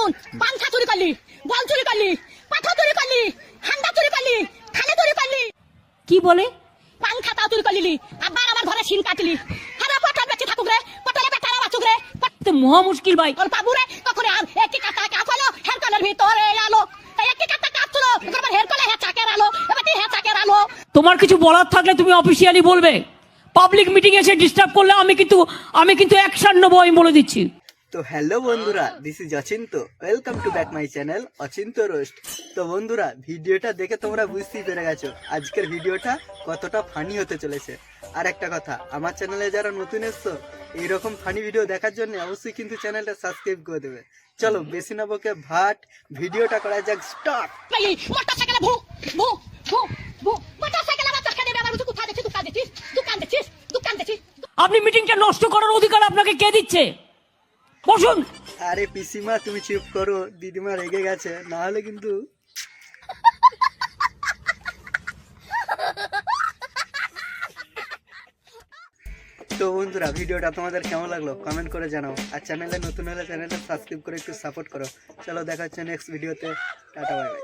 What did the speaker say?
শোন পাংখা চুরি করলি বল চুরি করলি পাথর চুরি করলি হান্ডা চুরি করলি থালে চুরি করলি। কি বলে? পাংখা তাও চুরি করলি আবার আমার ঘরে সিন কাটলি। হারা পটল বেঁচে থাকুক রে পটলে বেটারা বাঁচুক রে। তো মহা মুশকিল ভাই। ওর বাবু রে কখন আর একটি কাটা কাপ হলো হের কলের ভিতরে আলো একটি কাটা কাপ ছিল এবার হের কলে হ্যাঁ চাকের আলো এবার হ্যাঁ চাকের আলো। তোমার কিছু বলার থাকলে তুমি অফিসিয়ালি বলবে। পাবলিক মিটিং এসে ডিস্টার্ব করলে আমি কিন্তু আমি কিন্তু অ্যাকশন নেব আমি বলে দিচ্ছি। তো হ্যালো বন্ধুরা this is Achinta. Welcome to back my channel Achinta roast তো বন্ধুরা ভিডিওটা দেখে তোমরা বুঝতেই পেরে গেছো আজকের ভিডিওটা কতটা ফানি হতে চলেছে। আর একটা কথা আমার চ্যানেলে যারা নতুন এসছো এইরকম ফানি ভিডিও দেখার জন্য অবশ্যই কিন্তু চ্যানেলটা সাবস্ক্রাইব করে দেবে। চলো বেশি না বকে ভাট ভিডিওটা করা যাক স্টার্ট এই ভু ভু ভু ভু মোটর আমার চাকা দেবে আবার কোথায় দেখছিস দোকান দেখছিস দোকান দেখছিস দোকান দেখছিস। আপনি মিটিংটা নষ্ট করার অধিকার আপনাকে কে দিচ্ছে? বসুন। আরে পিসিমা, তুমি চুপ করো, দিদিমা রেগে গেছে, না হলে কিন্তু তো বন্ধুরা, ভিডিওটা তোমাদের কেমন লাগল? কমেন্ট করে জানাও। আর চ্যানেলে নতুন হলে চ্যানেলটা সাবস্ক্রাইব করে একটু সাপোর্ট করো। চলো দেখা হচ্ছে নেক্সট ভিডিওতে টাটা বাই বাই